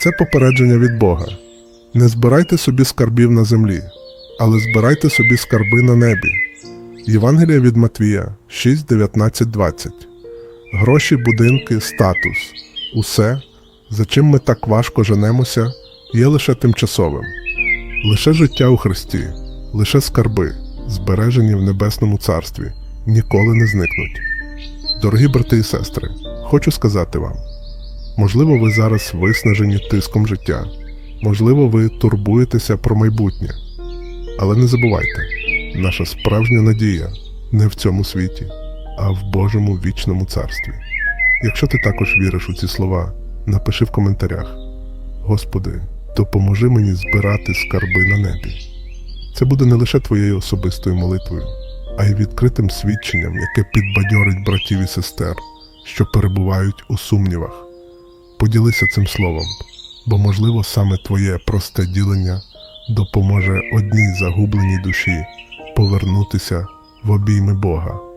Це попередження від Бога. Не збирайте собі скарбів на землі, але збирайте собі скарби на небі. Євангелія від Матвія 6, 19, 20. Гроші, будинки, статус усе, за чим ми так важко женемося, є лише тимчасовим. Лише життя у Христі, лише скарби, збережені в Небесному Царстві, ніколи не зникнуть. Дорогі брати і сестри, хочу сказати вам: можливо, ви зараз виснажені тиском життя, можливо, ви турбуєтеся про майбутнє. Але не забувайте, наша справжня надія не в цьому світі, а в Божому вічному царстві. Якщо ти також віриш у ці слова, напиши в коментарях: Господи, допоможи мені збирати скарби на небі. Це буде не лише твоєю особистою молитвою, а й відкритим свідченням, яке підбадьорить братів і сестер, що перебувають у сумнівах. Поділися цим словом, бо, можливо, саме твоє просте ділення допоможе одній загубленій душі повернутися в обійми Бога.